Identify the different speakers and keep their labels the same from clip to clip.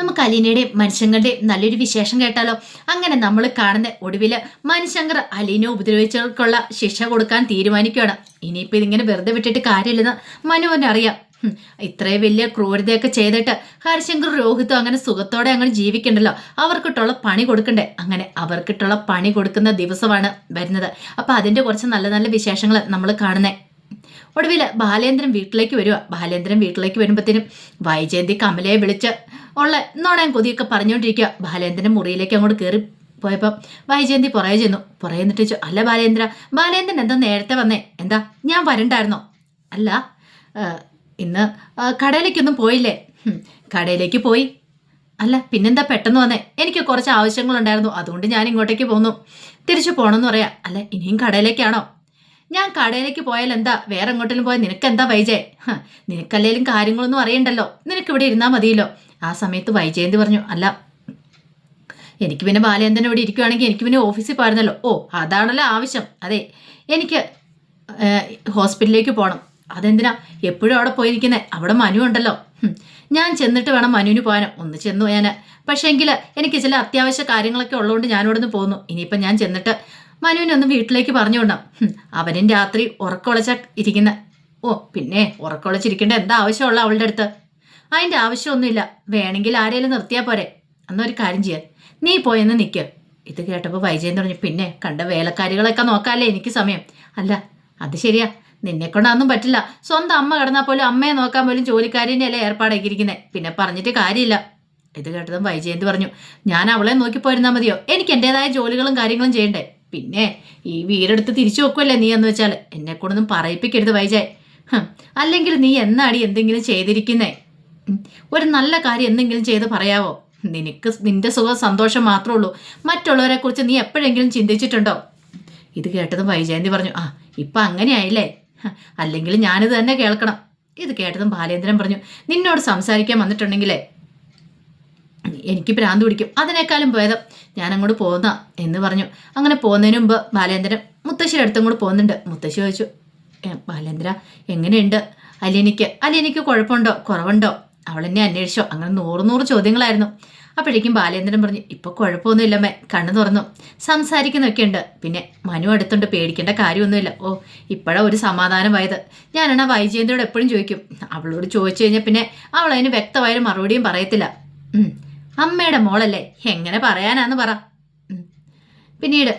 Speaker 1: നമുക്ക് അലീനയുടെയും മനുഷ്യങ്ങളുടെയും നല്ലൊരു വിശേഷം കേട്ടാലോ? അങ്ങനെ നമ്മൾ കാണുന്ന ഒടുവിൽ മനുശങ്കർ അലീനെ ഉപദ്രവിച്ചവർക്കുള്ള ശിക്ഷ കൊടുക്കാൻ തീരുമാനിക്കുകയാണ്. ഇനിയിപ്പോൾ ഇതിങ്ങനെ വെറുതെ വിട്ടിട്ട് കാര്യമില്ലെന്ന് മനുവിന് അറിയാം. ഇത്രയും വലിയ ക്രൂരതയൊക്കെ ചെയ്തിട്ട് ഹരിശങ്കർ രോഹിത്തും അങ്ങനെ സുഖത്തോടെ അങ്ങനെ ജീവിക്കണ്ടല്ലോ. അവർക്കിട്ടുള്ള പണി കൊടുക്കണ്ടേ? അങ്ങനെ അവർക്കിട്ടുള്ള പണി കൊടുക്കുന്ന ദിവസമാണ് വരുന്നത്. അപ്പൊ അതിന്റെ കുറച്ച് നല്ല നല്ല വിശേഷങ്ങൾ നമ്മൾ കാണുന്നേ. ഒടുവിൽ ബാലേന്ദ്രൻ വീട്ടിലേക്ക് വരിക ബാലേന്ദ്രൻ വീട്ടിലേക്ക് വരുമ്പോഴത്തേനും വൈജയന്തി കമലയെ വിളിച്ച് ഉള്ള നോണയം കൊതിയൊക്കെ പറഞ്ഞുകൊണ്ടിരിക്കുക ബാലേന്ദ്രൻ മുറിയിലേക്ക് അങ്ങോട്ട് കയറി പോയപ്പോൾ വൈജയന്തി പുറകെ ചെന്നു. പുറകെ നിന്നിട്ട് ചോദിച്ചു അല്ല ബാലേന്ദ്ര ബാലേന്ദ്രൻ എന്താ നേരത്തെ വന്നേ. എന്താ ഞാൻ വരണ്ടായിരുന്നോ? അല്ല ഇന്ന് കടയിലേക്കൊന്നും പോയില്ലേ. കടയിലേക്ക് പോയി. അല്ല പിന്നെന്താ പെട്ടെന്ന് വന്നേ? എനിക്ക് കുറച്ച് ആവശ്യങ്ങളുണ്ടായിരുന്നു. അതുകൊണ്ട് ഞാൻ ഇങ്ങോട്ടേക്ക് പോന്നു. തിരിച്ചു പോകണമെന്ന് പറയാം. അല്ല ഇനിയും കടയിലേക്കാണോ? ഞാൻ കടയിലേക്ക് പോയാൽ എന്താ? വേറെ എങ്ങോട്ടെങ്കിലും പോയാൽ നിനക്ക് എന്താ വൈജയ് നിനക്കല്ലേലും കാര്യങ്ങളൊന്നും അറിയണ്ടല്ലോ. നിനക്ക് ഇവിടെ ഇരുന്നാൽ മതിയല്ലോ. ആ സമയത്ത് വൈജയന്തി പറഞ്ഞു അല്ല എനിക്ക് പിന്നെ ബാലേന്ദ്രൻ ഇവിടെ ഇരിക്കുവാണെങ്കിൽ എനിക്ക് പിന്നെ ഓഫീസിൽ പോയിരുന്നല്ലോ. ഓ അതാണല്ലോ ആവശ്യം. അതെ എനിക്ക് ഹോസ്പിറ്റലിലേക്ക് പോകണം അതെന്തിനാ? എപ്പോഴും അവിടെ പോയിരിക്കുന്നത് അവിടെ മനു ഉണ്ടല്ലോ. ഞാൻ ചെന്നിട്ട് വേണം മനുവിന് പോകാൻ ഒന്ന് ചെന്നു ഞാൻ പക്ഷേ പക്ഷേങ്കിൽ എനിക്ക് ചില അത്യാവശ്യ കാര്യങ്ങളൊക്കെ ഉള്ളതുകൊണ്ട് ഞാനിവിടെ നിന്ന് പോകുന്നു ഇനിയിപ്പം ഞാൻ ചെന്നിട്ട് മനുവിനെ ഒന്ന് വീട്ടിലേക്ക് പറഞ്ഞുകൊണ്ടാം. അവനും രാത്രി ഉറക്കൊളച്ച ഇരിക്കുന്ന. ഓ പിന്നെ ഉറക്കൊളച്ചിരിക്കേണ്ട എന്താ ആവശ്യമുള്ള അവളുടെ അടുത്ത്? അതിന്റെ ആവശ്യമൊന്നുമില്ല. വേണമെങ്കിൽ ആരെങ്കിലും നിർത്തിയാൽ പോരെ. എന്നൊരു കാര്യം ചെയ്യാൻ. നീ പോയെന്ന് നിൽക്കുക ഇത് കേട്ടപ്പോൾ വൈജയൻ പറഞ്ഞു പിന്നെ കണ്ട വേലക്കാരികളൊക്കെ നോക്കാല്ലേ എനിക്ക് സമയം. അല്ല അത് ശരിയാ. നിന്നെ കൊണ്ടൊന്നും പറ്റില്ല. സ്വന്തം അമ്മ കിടന്നാൽ പോലും അമ്മയെ നോക്കാൻ പോലും ജോലിക്കാരിനെയല്ലേ ഏർപ്പാടാക്കിയിരിക്കുന്നത് പിന്നെ പറഞ്ഞിട്ട് കാര്യമില്ല. ഇത് കേട്ടതും വൈജയന്ത് പറഞ്ഞു ഞാൻ അവളെ നോക്കി പോയിരുന്നാൽ മതിയോ? എനിക്ക് എന്റെതായ ജോലികളും കാര്യങ്ങളും ചെയ്യണ്ടേ? പിന്നെ ഈ വീടെടുത്ത് തിരിച്ചു വെക്കുമല്ലേ നീ എന്ന് വെച്ചാൽ എന്നെ കൊണ്ടൊന്നും പറയിപ്പിക്കരുത് വൈജായ്. അല്ലെങ്കിൽ നീ എന്നാടി എന്തെങ്കിലും ചെയ്തിരിക്കുന്നേ? ഒരു നല്ല കാര്യം എന്തെങ്കിലും ചെയ്ത് പറയാവോ? നിനക്ക് നിന്റെ സുഖ സന്തോഷം മാത്രമേ ഉള്ളൂ. മറ്റുള്ളവരെ കുറിച്ച് നീ എപ്പോഴെങ്കിലും ചിന്തിച്ചിട്ടുണ്ടോ? ഇത് കേട്ടതും വൈജയന്തി പറഞ്ഞു ആ ഇപ്പം അങ്ങനെയായില്ലേ അല്ലെങ്കിൽ ഞാനിത് തന്നെ കേൾക്കണം. ഇത് കേട്ടതും ബാലേന്ദ്രൻ പറഞ്ഞു നിന്നോട് സംസാരിക്കാൻ വന്നിട്ടുണ്ടെങ്കിലേ എനിക്ക് ഭ്രാന്ത് പിടിക്കും. അതിനേക്കാളും ഭേദം ഞാൻ അങ്ങോട്ട് പോകുന്ന എന്ന് പറഞ്ഞു. അങ്ങനെ പോകുന്നതിന് മുമ്പ് ബാലേന്ദ്രൻ മുത്തശ്ശിയുടെ അടുത്തും കൂടെ പോകുന്നുണ്ട് മുത്തശ്ശി ചോദിച്ചു "ഏ, ബാലേന്ദ്ര എങ്ങനെയുണ്ട്? അലിയനിക്ക് അലിയനിക്ക് കുഴപ്പമുണ്ടോ? കുറവുണ്ടോ? അവൾ എന്നെ അന്വേഷിച്ചോ? അങ്ങനെ നൂറ് നൂറ് ചോദ്യങ്ങളായിരുന്നു. അപ്പോഴേക്കും ബാലേന്ദ്രൻ പറഞ്ഞു ഇപ്പോൾ കുഴപ്പമൊന്നുമില്ലമ്മേ. കണ്ണു തുറന്നു. സംസാരിക്കുന്നൊക്കെ ഉണ്ട് പിന്നെ മനു അടുത്തുണ്ട്. പേടിക്കേണ്ട കാര്യമൊന്നുമില്ല. ഓ ഇപ്പോഴാ ഒരു സമാധാനമായത് ഞാനാണ് വൈജയന്തിയോട് എപ്പോഴും ചോദിക്കും. അവളോട് ചോദിച്ചു കഴിഞ്ഞാൽ പിന്നെ അവൾ അതിന് വ്യക്തമായൊരു മറുപടിയും പറയത്തില്ല. അമ്മയുടെ മോളല്ലേ? എങ്ങനെ പറയാനാന്ന് പറ. പിന്നീട്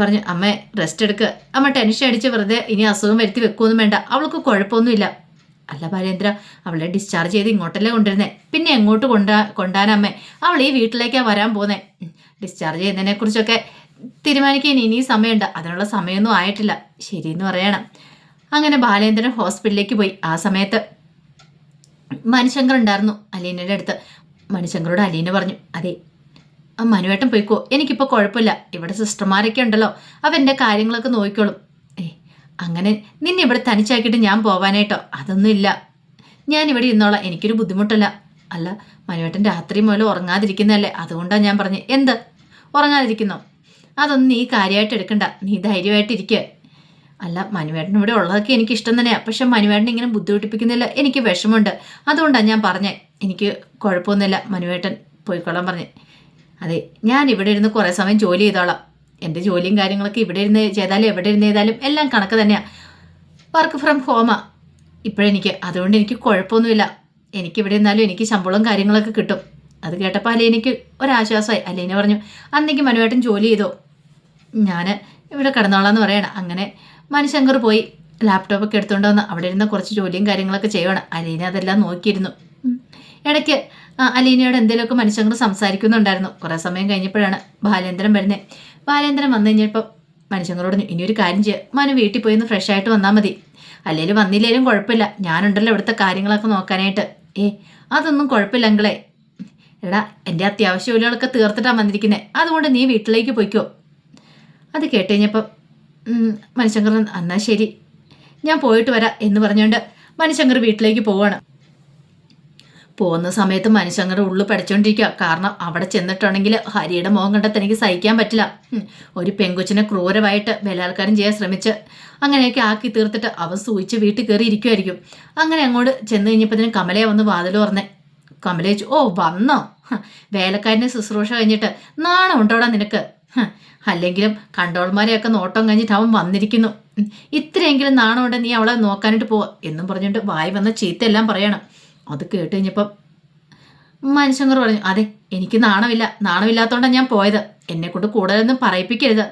Speaker 1: പറഞ്ഞു അമ്മ റെസ്റ്റ് എടുക്ക്. അമ്മ ടെൻഷൻ അടിച്ച് വെറുതെ ഇനി അസുഖം വരുത്തി വെക്കുമൊന്നും വേണ്ട. അവൾക്ക് കുഴപ്പമൊന്നുമില്ല. അല്ല ബാലേന്ദ്ര അവളെ ഡിസ്ചാർജ് ചെയ്ത് ഇങ്ങോട്ടല്ലേ കൊണ്ടുവരുന്നേ? പിന്നെ എങ്ങോട്ട് കൊണ്ടാ കൊണ്ടാനമ്മേ? അവൾ ഈ വീട്ടിലേക്കാണ് വരാൻ പോകുന്നേ ഡിസ്ചാർജ് ചെയ്യുന്നതിനെ കുറിച്ചൊക്കെ തീരുമാനിക്കാൻ ഇനി സമയമുണ്ട്. അതിനുള്ള സമയമൊന്നും ആയിട്ടില്ല. ശരിയെന്ന് പറയണം. അങ്ങനെ ബാലേന്ദ്രൻ ഹോസ്പിറ്റലിലേക്ക് പോയി. ആ സമയത്ത് മനുശങ്കർ ഉണ്ടായിരുന്നു അലീനയുടെ അടുത്ത്. മനുശങ്കരോട് അലീന പറഞ്ഞു അതെ ആ മനുവേട്ടൻ പോയിക്കോ എനിക്കിപ്പോൾ കുഴപ്പമില്ല ഇവിടെ സിസ്റ്റർമാരൊക്കെ ഉണ്ടല്ലോ അവന്റെ കാര്യങ്ങളൊക്കെ നോക്കിക്കോളും. ഏ അങ്ങനെ നിന്നെ ഇവിടെ തനിച്ചാക്കിയിട്ട് ഞാൻ പോവാനായിട്ടോ? അതൊന്നും ഇല്ല. ഞാൻ ഇവിടെ ഇരുന്നോളാം എനിക്കൊരു ബുദ്ധിമുട്ടല്ല. അല്ല മനുവേട്ടൻ രാത്രി മുതൽ ഉറങ്ങാതിരിക്കുന്നതല്ലേ അതുകൊണ്ടാണ് ഞാൻ പറഞ്ഞത് എന്ത്? ഉറങ്ങാതിരിക്കുന്നോ? അതൊന്നും നീ കാര്യമായിട്ട് എടുക്കണ്ട നീ ധൈര്യമായിട്ടിരിക്കുക അല്ല മനുവേട്ടൻ ഇവിടെ ഉള്ളതൊക്കെ എനിക്ക് ഇഷ്ടം തന്നെയാണ് പക്ഷെ മനുവേട്ടൻ ഇങ്ങനെ ബുദ്ധിമുട്ടിപ്പിക്കുന്നില്ല എനിക്ക് വിഷമമുണ്ട്. അതുകൊണ്ടാണ് ഞാൻ പറഞ്ഞേ. എനിക്ക് കുഴപ്പമൊന്നുമില്ല. മനുവേട്ടൻ പോയിക്കോളാൻ പറഞ്ഞ്. അതെ ഞാൻ ഇവിടെ ഇരുന്ന് കുറേ സമയം ജോലി ചെയ്തോളാം. എന്റെ ജോലിയും കാര്യങ്ങളൊക്കെ ഇവിടെ ഇരുന്ന് ചെയ്താലും എവിടെ ഇരുന്ന് ചെയ്താലും എല്ലാം കണക്ക് തന്നെയാണ് വർക്ക് ഫ്രം ഹോമാ ഇപ്പോഴെനിക്ക്. അതുകൊണ്ട് എനിക്ക് കുഴപ്പമൊന്നുമില്ല. എനിക്ക് ഇവിടെ ഇരുന്നാലും എനിക്ക് ശമ്പളവും കാര്യങ്ങളൊക്കെ കിട്ടും. അത് കേട്ടപ്പോൾ അലീനയ്ക്ക് ഒരാശ്വാസമായി. അലീന പറഞ്ഞു അന്നേക്ക് മനുവേട്ടൻ ജോലി ചെയ്തോ. ഞാൻ ഇവിടെ കിടന്നോളാന്ന് പറയണം. അങ്ങനെ മനുശങ്കർ പോയി. ലാപ്ടോപ്പൊക്കെ എടുത്തുകൊണ്ട് വന്ന് അവിടെ ഇരുന്ന് കുറച്ച് ജോലിയും കാര്യങ്ങളൊക്കെ ചെയ്യണം അലീന അതെല്ലാം നോക്കിയിരുന്നു. ഇടയ്ക്ക് അലീനയോട് എന്തെങ്കിലുമൊക്കെ മനുഷ്യങ്ങൾ സംസാരിക്കുന്നുണ്ടായിരുന്നു. കുറേ സമയം കഴിഞ്ഞപ്പോഴാണ് ബാലേന്ദ്രൻ വരുന്നത് ബാലേന്ദ്രൻ വന്നു കഴിഞ്ഞപ്പോൾ മനുഷ്യങ്ങളോട് ഇനി ഒരു കാര്യം ചെയ്യുക മനു വീട്ടിൽ പോയി ഒന്ന് ഫ്രഷ് ആയിട്ട് വന്നാൽ മതി. അല്ലെങ്കിൽ വന്നില്ലേലും കുഴപ്പമില്ല. ഞാനുണ്ടല്ലോ ഇവിടുത്തെ കാര്യങ്ങളൊക്കെ നോക്കാനായിട്ട്. ഏ അതൊന്നും കുഴപ്പമില്ലെങ്കിലെ എടാ എന്റെ അത്യാവശ്യ ജോലികളൊക്കെ തീർത്തിട്ടാണ് വന്നിരിക്കുന്നത് അതുകൊണ്ട് നീ വീട്ടിലേക്ക് പോയിക്കോ. അത് കേട്ട് കഴിഞ്ഞപ്പം മനുശങ്കർ എന്നാൽ ശരി. ഞാൻ പോയിട്ട് വരാം എന്ന് പറഞ്ഞുകൊണ്ട് മനുശങ്കർ വീട്ടിലേക്ക് പോവാണ്. പോകുന്ന സമയത്ത് മനുശങ്കർ ഉള്ളു പഠിച്ചുകൊണ്ടിരിക്കുക കാരണം അവിടെ ചെന്നിട്ടുണ്ടെങ്കിൽ ഹരിയുടെ മുഖം കണ്ടാൽ തനിക്ക് സഹിക്കാൻ പറ്റില്ല. ഒരു പെങ്കൊച്ചിനെ ക്രൂരമായിട്ട് ബലാത്കാരം ചെയ്യാൻ ശ്രമിച്ച് അങ്ങനെയൊക്കെ ആക്കി തീർത്തിട്ട് അവൻ സൂചിച്ച് വീട്ടിൽ കയറി ഇരിക്കുമായിരിക്കും അങ്ങനെ അങ്ങോട്ട് ചെന്ന് കഴിഞ്ഞപ്പോഴത്തേനും കമലയെ വന്ന് വാതിൽ പറഞ്ഞേ കമലേച്ചു ഓ വന്നോ? വേലക്കാരന്റെ ശുശ്രൂഷ കഴിഞ്ഞിട്ട് നാണം ഉണ്ടോടാ നിനക്ക്? അല്ലെങ്കിലും കണ്ടോൾമാരെയൊക്കെ നോട്ടം കഴിഞ്ഞിട്ട് അവൻ വന്നിരിക്കുന്നു. ഇത്രയെങ്കിലും നാണം ഉണ്ട് നീ അവളെ നോക്കാനായിട്ട് പോവാ എന്നും പറഞ്ഞിട്ട് വായി വന്ന ചീത്തയെല്ലാം പറയണം. അത് കേട്ട് കഴിഞ്ഞപ്പം മനുഷ്യങ്ങർ പറഞ്ഞു അതെ എനിക്ക് നാണമില്ല. നാണമില്ലാത്തോണ്ടാണ് ഞാൻ പോയത്. എന്നെ കൊണ്ട് കൂടുതലൊന്നും പറയിപ്പിക്കരുത്.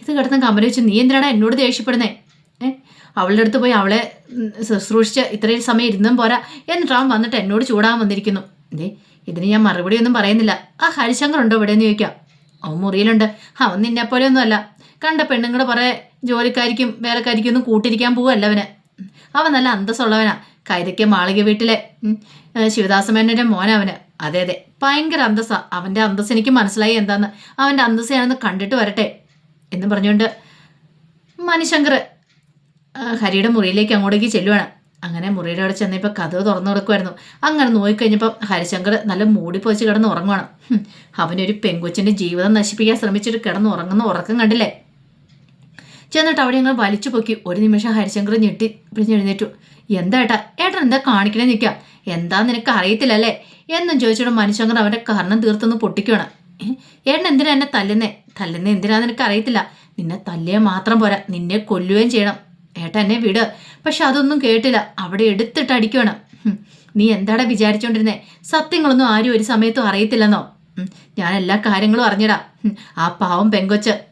Speaker 1: ഇത് കിടന്ന് കമ്പനി വെച്ച് നീ എന്തിനാണ് എന്നോട് ദേഷ്യപ്പെടുന്നേ? ഏ? അവളുടെ അടുത്ത് പോയി അവളെ ശുശ്രൂഷിച്ച് ഇത്രയും സമയം ഇരുന്നും പോരാ. എന്നിട്ട് അവൻ വന്നിട്ട് എന്നോട് ചൂടാൻ വന്നിരിക്കുന്നു. ദേ ഇതിന് ഞാൻ മറുപടി ഒന്നും പറയുന്നില്ല. ആ ഹരിശങ്കർ ഉണ്ടോ ഇവിടെ എന്ന് ചോദിക്കാം. അവൻ മുറിയിലുണ്ട്. അവൻ നിന്നെ പോലെ ഒന്നുമല്ല കണ്ട പെണ്ണുങ്ങളുടെ പറയെ ജോലിക്കാരിക്കും വേലക്കാരിക്കും ഒന്നും കൂട്ടിരിക്കാൻ പോവല്ല അവന്. അവൻ നല്ല അന്തസ്സുള്ളവനാ. കൈതയ്ക്ക് മാളിക വീട്ടിലെ ഉം, മോൻ ശിവദാസമേനന്റെ മോനവന്. അതെ അതെ. ഭയങ്കര അന്തസ്സ. അവന്റെ അന്തസ് എനിക്ക് മനസ്സിലായി എന്താന്ന്. അവന്റെ അന്തസ്സയാണെന്ന് കണ്ടിട്ട് വരട്ടെ എന്ന് പറഞ്ഞുകൊണ്ട് മണിശങ്കർ ഹരിയുടെ മുറിയിലേക്ക് അങ്ങോട്ടേക്ക് ചെല്ലുവാണ്. അങ്ങനെ മുറിയുടെ അവിടെ ചെന്നപ്പോൾ കഥ തുറന്നു കൊടുക്കുമായിരുന്നു അങ്ങനെ നോക്കിക്കഴിഞ്ഞപ്പോൾ ഹരിശങ്കർ നല്ല മൂടിപ്പൊച്ച് കിടന്ന് ഉറങ്ങുവാണ്. അവനൊരു പെങ്കൊച്ചിന്റെ ജീവിതം നശിപ്പിക്കാൻ ശ്രമിച്ചിട്ട് കിടന്ന് ഉറങ്ങുന്ന ഉറക്കം കണ്ടില്ലേ? ചെന്നിട്ട് അവിടെ ഞങ്ങൾ വലിച്ചു പൊക്കി. ഒരു നിമിഷം ഹരിശങ്കർ ഞെട്ടി പിടിഞ്ഞെഴുന്നേറ്റു എന്താ ഏട്ടാ? ഏട്ടൻ എന്താ കാണിക്കണേ നിൽക്കാം എന്താ നിനക്ക് അറിയത്തില്ലല്ലേ എന്നും ചോദിച്ചോട് മനുഷ്യങ്കർ അവന്റെ കർണം തീർത്തൊന്ന് പൊട്ടിക്കുകയാണ് ഏട്ടൻ എന്തിനാ എന്നെ തല്ലുന്നേ? തല്ലുന്നേ എന്തിനാ നിനക്ക് അറിയത്തില്ല? നിന്നെ തല്ലിയ മാത്രം പോരാ. നിന്നെ കൊല്ലുകയും ചെയ്യണം. ഏട്ട എന്നെ വിട്. പക്ഷെ അതൊന്നും കേട്ടില്ല. അവിടെ എടുത്തിട്ട് അടിക്കണം നീ എന്താടാ വിചാരിച്ചോണ്ടിരുന്നേ? സത്യങ്ങളൊന്നും ആരും ഒരു സമയത്തും അറിയത്തില്ലെന്നോ? ഞാൻ എല്ലാ കാര്യങ്ങളും അറിഞ്ഞിടാ. ആ പാവം പെങ്കൊച്ച്.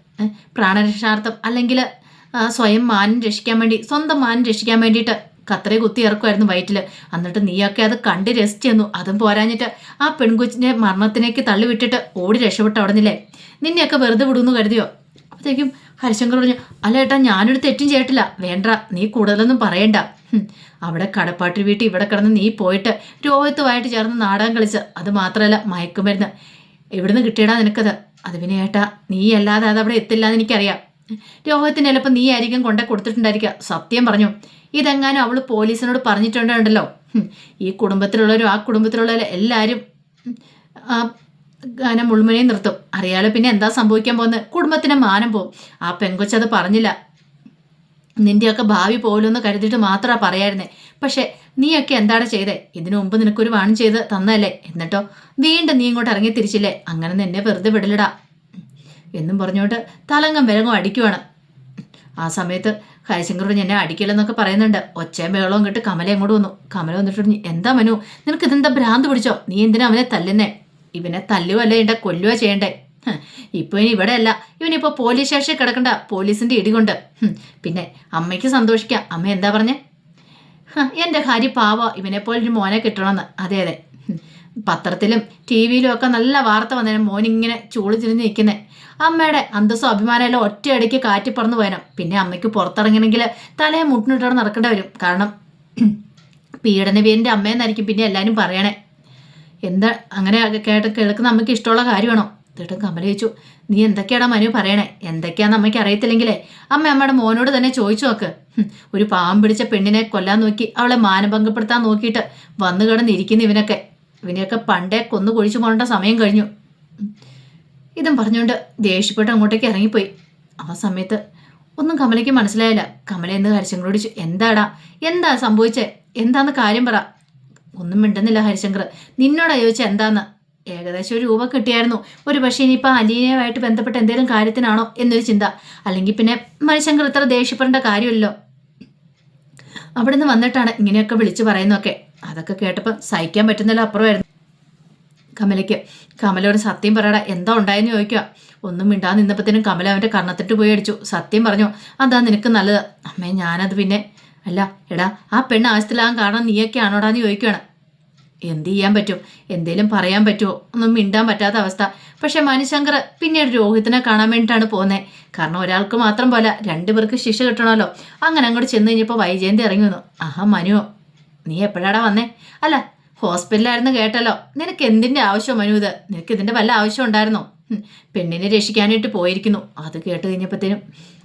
Speaker 1: പ്രാണരക്ഷാർത്ഥം അല്ലെങ്കിൽ സ്വയം മാനം രക്ഷിക്കാൻ വേണ്ടി സ്വന്തം മാനം രക്ഷിക്കാൻ വേണ്ടിയിട്ട് കത്രയെ കുത്തി ഇറക്കുമായിരുന്നു വയറ്റിൽ എന്നിട്ട് നീയൊക്കെ അത് കണ്ട് രസിച്ചു തന്നു അതും പോരാഞ്ഞിട്ട് ആ പെൺകുച്ചിന്റെ മരണത്തിലേക്ക് തള്ളിവിട്ടിട്ട് ഓടി രക്ഷപ്പെട്ട് അവിടെ നിന്നില്ലേ നിന്നെയൊക്കെ വെറുതെ വിടുമെന്ന് കരുതിയോ? അപ്പോഴത്തേക്കും ഹരിശങ്കർ പറഞ്ഞു അല്ല ഏട്ടാ ഞാനൊരു തെറ്റും ചെയ്തിട്ടില്ല. വേണ്ട നീ കൂടുതലൊന്നും പറയണ്ട. അവിടെ കടപ്പാട്ടി വീട്ടിൽ ഇവിടെ കിടന്ന് നീ പോയിട്ട് രോഹിത്തുമായിട്ട് ചേർന്ന് നാടകം കളിച്ച്. അത് മാത്രമല്ല മയക്കുമരുന്ന്. എവിടുന്ന് കിട്ടിയടാ നിനക്കത്? അത് പിന്നെ ഏട്ടാ നീ അല്ലാതെ അതവിടെ എത്തില്ല എന്ന് എനിക്കറിയാം. രോഹത്തിന് ചിലപ്പോൾ നീ ആയിരിക്കും കൊണ്ടേ കൊടുത്തിട്ടുണ്ടായിരിക്കുക സത്യം പറഞ്ഞു. ഇതെങ്ങാനും അവൾ പോലീസിനോട് പറഞ്ഞിട്ടുണ്ടല്ലോ ഈ കുടുംബത്തിലുള്ളവരും ആ കുടുംബത്തിലുള്ളവരും എല്ലാവരും ആ ഗാനം മുൾമുനയും നിർത്തും. അറിയാലോ പിന്നെ എന്താ സംഭവിക്കാൻ പോകുന്നത്? കുടുംബത്തിന് മാനം പോകും ആ പെങ്കൊച്ചത് പറഞ്ഞില്ല. നിന്റെയൊക്കെ ഭാവി പോലെന്ന് കരുതിയിട്ട് മാത്രമാണ് പറയായിരുന്നേ. പക്ഷെ നീയൊക്കെ എന്താണ് ചെയ്തേ? ഇതിനു മുമ്പ് നിനക്കൊരു വാണി ചെയ്ത് തന്നല്ലേ എന്നിട്ടോ വീണ്ടും നീ ഇങ്ങോട്ട് ഇറങ്ങി തിരിച്ചില്ലേ? അങ്ങനെ നിന്നെ വെറുതെ വിടലിടാ. എന്നും പറഞ്ഞുകൊണ്ട് തലങ്ങും വിലങ്ങും അടിക്കുവാണ്. ആ സമയത്ത് ഹരിശങ്കറോട് എന്നെ അടിക്കില്ലെന്നൊക്കെ പറയുന്നുണ്ട്. ഒച്ചയും ബഹളവും കിട്ട് കമല അങ്ങോട്ട് വന്നു. കമല വന്നിട്ട് എന്താ മനു നിനക്ക് ഇതെന്താ ഭ്രാന്ത് പിടിച്ചോ? നീ എന്തിനാ അവനെ തല്ലുന്നേ? ഇവനെ തല്ലുവല്ലേ ഇണ്ട കൊല്ലുവോ ചെയ്യണ്ടേ? ഹ്, ഇപ്പൊ ഇനി ഇവിടെ അല്ല ഇവനിപ്പോ പോലീസ് സ്റ്റേഷനിൽ കിടക്കണ്ട. പോലീസിന്റെ ഇടികൊണ്ട് പിന്നെ അമ്മയ്ക്ക് സന്തോഷിക്കാം. അമ്മ എന്താ പറഞ്ഞേ? എന്റെ ഹരി പാവ. ഇവനെ പോലെ ഒരു മോനെ കിട്ടണമെന്ന്. അതെ അതെ. പത്രത്തിലും ടി വിയിലും ഒക്കെ നല്ല വാർത്ത വന്നേനെ. മോനിങ്ങനെ ചൂട് തിരിഞ്ഞ് നിൽക്കുന്നത് അമ്മയുടെ അന്തസ്സും അഭിമാനമെല്ലാം ഒറ്റയടിക്ക് കാറ്റി പറന്ന് പോയണം പിന്നെ അമ്മയ്ക്ക് പുറത്തിറങ്ങണമെങ്കിൽ തലയെ മുട്ടിനിട്ടാണ് നടക്കേണ്ടി വരും. കാരണം പീഡനവീരന്റെ അമ്മയെന്നായിരിക്കും പിന്നെ എല്ലാവരും പറയണേ. എന്താ അങ്ങനെ കേട്ട് കേൾക്കുന്ന അമ്മയ്ക്ക് ഇഷ്ടമുള്ള കാര്യമാണോ എന്നിട്ട് കമല ചോദിച്ചു നീ എന്തൊക്കെയാടാ മനു പറയണേ? എന്തൊക്കെയാന്ന് അമ്മയ്ക്ക് അറിയത്തില്ലെങ്കിലേ? അമ്മ അമ്മയുടെ മോനോട് തന്നെ ചോദിച്ചു നോക്ക്. ഒരു പാവം പിടിച്ച പെണ്ണിനെ കൊല്ലാൻ നോക്കി അവളെ മാനഭംഗപ്പെടുത്താൻ നോക്കിയിട്ട് വന്നു കിടന്നിരിക്കുന്ന ഇവനൊക്കെ. ഇവനെയൊക്കെ പണ്ടേ കൊന്നു കുഴിച്ചു പോകേണ്ട സമയം കഴിഞ്ഞു. ഇതും പറഞ്ഞുകൊണ്ട് ദേഷ്യപ്പെട്ട് അങ്ങോട്ടേക്ക് ഇറങ്ങിപ്പോയി. ആ സമയത്ത് ഒന്നും കമലയ്ക്ക് മനസ്സിലായില്ല. കമല എന്ന് ഹരിശങ്കർ ചോദിച്ചു എന്താടാ? എന്താ സംഭവിച്ചേ? എന്താന്ന് കാര്യം പറ. ഒന്നും മിണ്ടുന്നില്ല ഹരിശങ്കർ നിന്നോടാ ചോദിച്ചാൽ എന്താന്ന്? ഏകദേശം ഒരു രൂപ കിട്ടിയായിരുന്നു. ഒരു പക്ഷേ ഇനിയിപ്പോൾ അലീനയുമായിട്ട് ബന്ധപ്പെട്ട എന്തെങ്കിലും കാര്യത്തിനാണോ എന്നൊരു ചിന്ത. അല്ലെങ്കിൽ പിന്നെ മനുഷ്യങ്ങൾ ഇത്ര ദേഷ്യപ്പെടേണ്ട കാര്യമില്ലല്ലോ. അവിടെ നിന്ന് വന്നിട്ടാണ് ഇങ്ങനെയൊക്കെ വിളിച്ചു പറയുന്നതൊക്കെ. അതൊക്കെ കേട്ടപ്പോൾ സഹിക്കാൻ പറ്റുന്നില്ല അപ്പുറമായിരുന്നു. കമലയ്ക്ക് കമലോട് സത്യം പറയടാ. എന്താ ഉണ്ടായെന്ന് ചോദിക്കുക ഒന്നും മിണ്ടാ നിന്നപ്പത്തേനും കമല അവന്റെ കർണത്തിട്ട് പോയി അടിച്ചു. സത്യം പറഞ്ഞു. അതാ നിനക്ക് നല്ലത്. അമ്മേ ഞാനത് പിന്നെ അല്ല എടാ ആ പെണ്ണ് ആവശ്യത്തിലാകാൻ കാണാൻ നീയൊക്കെ ആണോടാന്ന് ചോദിക്കുകയാണ് എന്ത് ചെയ്യാൻ പറ്റും? എന്തേലും പറയാൻ പറ്റുമോ? ഒന്നും മിണ്ടാൻ പറ്റാത്ത അവസ്ഥ. പക്ഷെ മനുശങ്കർ പിന്നീട് രോഹിത്തിനെ കാണാൻ വേണ്ടിയിട്ടാണ് പോകുന്നത് കാരണം ഒരാൾക്ക് മാത്രം പോലെ രണ്ടുപേർക്ക് ശിക്ഷ കിട്ടണമല്ലോ. അങ്ങനെ അങ്ങോട്ട് ചെന്ന് കഴിഞ്ഞപ്പോൾ വൈജയന്തി ഇറങ്ങി വന്നു. ആഹാ മനു നീ എപ്പോഴാടാ വന്നേ? അല്ല ഹോസ്പിറ്റലായിരുന്നു കേട്ടല്ലോ. നിനക്ക് എന്തിന്റെ ആവശ്യം മനു ഇത്? നിനക്ക് ഇതിന്റെ വല്ല ആവശ്യം ഉണ്ടായിരുന്നോ? പെണ്ണിനെ രക്ഷിക്കാനായിട്ട് പോയിരിക്കുന്നു. അത് കേട്ട് കഴിഞ്ഞപ്പോഴത്തേനും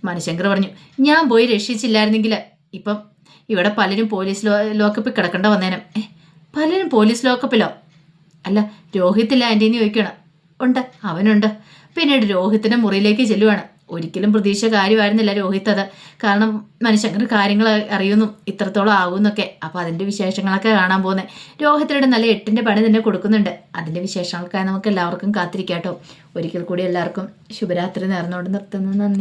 Speaker 1: മനുശങ്കർ പറഞ്ഞു ഞാൻ പോയി രക്ഷിച്ചില്ലായിരുന്നെങ്കിൽ ഇപ്പം ഇവിടെ പലരും പോലീസ് ലോ ലോക്കപ്പിൽ കിടക്കേണ്ട വന്നേനും. പലരും പോലീസ് ലോക്കപ്പിലോ? അല്ല രോഹിത്തില്ല ആന്റീന്ന് ചോദിക്കണം. ഉണ്ട് അവനുണ്ട്. പിന്നീട് രോഹിത്തിന്റെ മുറിയിലേക്ക് ചെല്ലുവാണ്. ഒരിക്കലും പ്രതീക്ഷ കാര്യമായിരുന്നില്ല രോഹിത് അത്. കാരണം മനുഷ്യങ്കർ കാര്യങ്ങൾ അറിയുന്നു ഇത്രത്തോളം ആകുമെന്നൊക്കെ. അപ്പോൾ അതിന്റെ വിശേഷങ്ങളൊക്കെ കാണാൻ പോകുന്നത് രോഹിത്തിനോട് നല്ല എട്ടിന്റെ പണി തന്നെ കൊടുക്കുന്നുണ്ട്. അതിന്റെ വിശേഷങ്ങൾക്കായി നമുക്ക് എല്ലാവർക്കും കാത്തിരിക്കാം കേട്ടോ ഒരിക്കൽ കൂടി എല്ലാവർക്കും ശുഭരാത്രി നേർന്നുകൊണ്ട് നിർത്തുന്നു. നന്ദി.